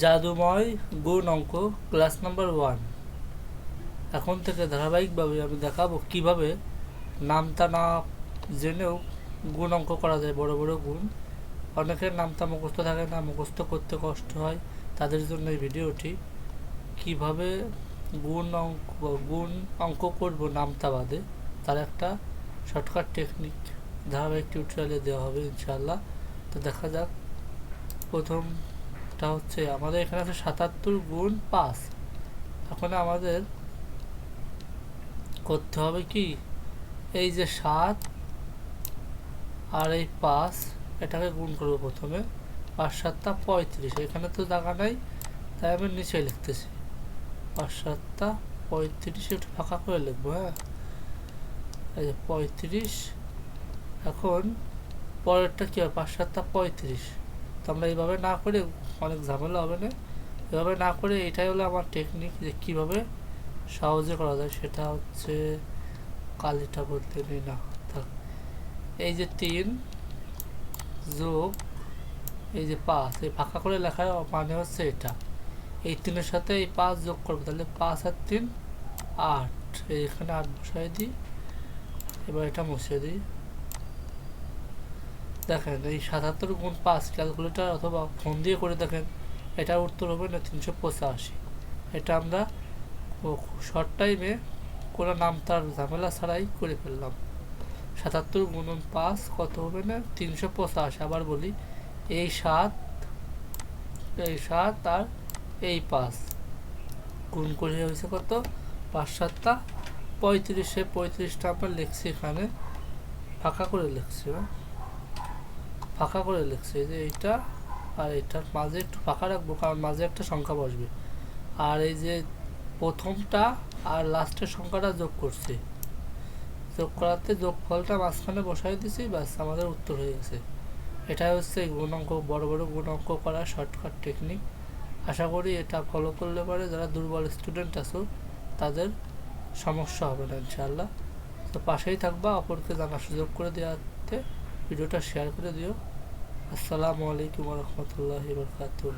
জাদুময় গুণ অঙ্ক class number one এখন থেকে ধারাবাহিকভাবে আমি দেখাবো কীভাবে নামতা না জেনেও গুণ অঙ্ক করা যায়, বড় বড় গুণ। অনেকের নামতা মুখস্থ থাকে না, মুখস্থ করতে কষ্ট হয়, তাদের জন্য এই ভিডিওটি। কীভাবে গুণ অঙ্ক গুণ অঙ্ক করব নামতা বাদে, তার একটা শর্টকাট টেকনিক ধারাবাহিক টিউটোরিয়ালে দেওয়া হবে ইনশাল্লাহ তো দেখা যাক প্রথমটা হচ্ছে, আমাদের এখানে আছে সাতাত্তর গুণ পাঁচ। এখন আমাদের করতে হবে কি? এই যে সাত আর এই পাঁচ, এটাকে গুণ করব প্রথমে। পাঁচ সাতটা পঁয়ত্রিশ, এখানে তো জায়গা নাই, তাই আমি নিচে লিখতেছি। পাঁচ সাতটা পঁয়ত্রিশ একটু ফাঁকা করে লিখব হ্যাঁ? এই যে পঁয়ত্রিশ, এখন পরেরটা কী হয় পাঁচ সাতটা পঁয়ত্রিশ। তো আমরা এইভাবে না করে অনেক ঝামেলা হবে না। এভাবে না করে এটাই হলো আমার টেকনিক যে কীভাবে সহজে করা যায়, সেটা হচ্ছে কালিটা বলতে নেই না। এই যে তিন যোগ এই যে পাঁচ, এই ফাঁকা করে লেখার মানে হচ্ছে এটা। এই তিনের সাথে এই পাঁচ যোগ করব, তাহলে পাঁচ আর তিন আট। এই এখানে আট বসাই দিই, এবার এটা মুছে দিই। দেখেন, এই সাতাত্তর গুণ পাঁচ ক্যালকুলেটার অথবা ফোন দিয়ে করে দেখেন, এটার উত্তর হবে না তিনশো পঁচাশি। এটা আমরা শর্ট টাইমে কোনো নাম তার ঝামেলা ছাড়াই করে ফেললাম। সাতাত্তর গুণন পাঁচ কত হবে না? তিনশো পঁচাশি। আবার বলি, এই সাত এই সাত আর এই পাঁচ গুণ করে হয়েছে কত? পাঁচ সাতটা, পঁয়ত্রিশে পঁয়ত্রিশটা আমরা লিখছি এখানে, ফাঁকা করে লিখছি হ্যাঁ? ফাঁকা করে লিখছি যে এইটা আর এটার মাঝে একটু ফাঁকা রাখব, কারণ মাঝে একটা সংখ্যা বসবে। আর এই যে প্রথমটা আর লাস্টের সংখ্যাটা যোগ করছি। যোগ করাতে যোগ ফলটা মাঝখানে বসাই দিছি, ব্যাস আমাদের উত্তর হয়ে গেছে। এটাই হচ্ছে গুণ অঙ্ক বড় বড় গুণ অঙ্ক করার শর্টকাট টেকনিক আশা করি এটা ফলো করলে পরে যারা দুর্বল স্টুডেন্ট আছো, তাদের সমস্যা হবে না, ইনশাআল্লাহ। তো পাশেই থাকবা, অপরকে জানার সুযোগ করে দেওয়াতে ভিডিওটা শেয়ার করে দিও। আসসালামু আলাইকুম রহমতুল্লাহ বরকাতুহ।